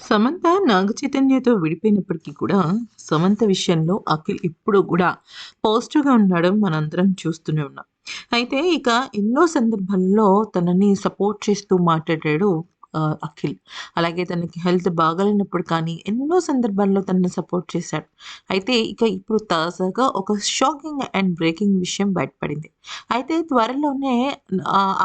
సమంత నాగ చైతన్యతో విడిపోయినప్పటికీ కూడా సమంత విషయంలో అఖిల్ ఇప్పుడు కూడా పాజిటివ్‌గా ఉండడం మనందరం చూస్తూనే ఉన్నాం. అయితే ఇక ఎన్నో సందర్భాల్లో తనని సపోర్ట్ చేస్తూ మాట్లాడాడు అఖిల్. అలాగే తనకి హెల్త్ బాగాలేనప్పుడు కానీ ఎన్నో సందర్భాల్లో తనను సపోర్ట్ చేశాడు. అయితే ఇక ఇప్పుడు తాజాగా ఒక షాకింగ్ అండ్ బ్రేకింగ్ విషయం బయటపడింది. అయితే త్వరలోనే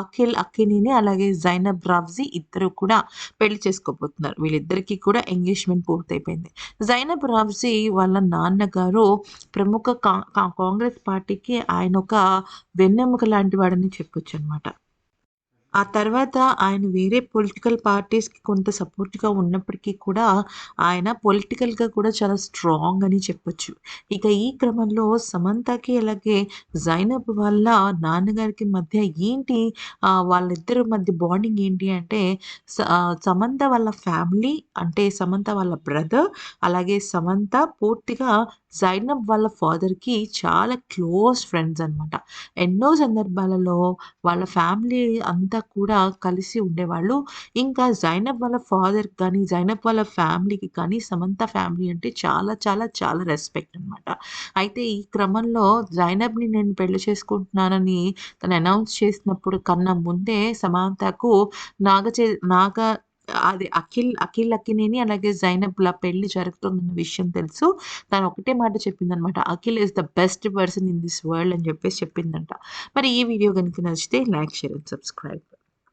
అఖిల్, అక్కినిని అలాగే జైనబ్ రాబ్జీ ఇద్దరు కూడా పెళ్ళి చేసుకోబోతున్నారు. వీళ్ళిద్దరికీ కూడా ఎంగేజ్‌మెంట్ పూర్తయిపోయింది. జైనబ్ రాబ్జీ వాళ్ళ నాన్నగారు ప్రముఖ కా కాంగ్రెస్ పార్టీకి ఆయన ఒక వెన్నెముక లాంటి వాడని చెప్పొచ్చనమాట. ఆ తర్వాత ఆయన వేరే పొలిటికల్ పార్టీస్‌కి కొంత సపోర్ట్‌గా ఉన్నప్పటికీ కూడా ఆయన పొలిటికల్‌గా కూడా చాలా స్ట్రాంగ్ అని చెప్పొచ్చు. ఇక ఈ క్రమంలో సమంతకి అలాగే జైనబ్ వాళ్ళ నాన్నగారికి మధ్య ఏంటి వాళ్ళిద్దరి మధ్య బాండింగ్ ఏంటి అంటే స సమంత వాళ్ళ ఫ్యామిలీ అంటే సమంత వాళ్ళ బ్రదర్ అలాగే సమంత పూర్తిగా జైనబ్ వాళ్ళ ఫాదర్‌కి చాలా క్లోజ్ ఫ్రెండ్స్ అనమాట. ఎన్నో సందర్భాలలో వాళ్ళ ఫ్యామిలీ అంతా కూడా కలిసి ఉండేవాళ్ళు. ఇంకా జైనబ్ వాళ్ళ ఫాదర్‌కి కానీ, జైనబ్ వాళ్ళ ఫ్యామిలీకి కానీ సమంత ఫ్యామిలీ అంటే చాలా చాలా చాలా రెస్పెక్ట్ అనమాట. అయితే ఈ క్రమంలో జైనబ్‌ని నేను పెళ్ళి చేసుకుంటున్నానని తను అనౌన్స్ చేసినప్పుడు కన్నా ముందే సమంతకు నాగచే నాగ అది అఖిల్, అఖిల్ అఖినేని అలాగే జైనబ్‌ల పెళ్ళి జరుగుతుందన్న విషయం తెలుసు. తను ఒకటే మాట చెప్పిందనమాట. Akhil is the best person in this world అని చెప్పేసి చెప్పిందంట. మరి ఈ వీడియో కనుక నచ్చితే లైక్, షేర్ అండ్ సబ్స్క్రైబ్.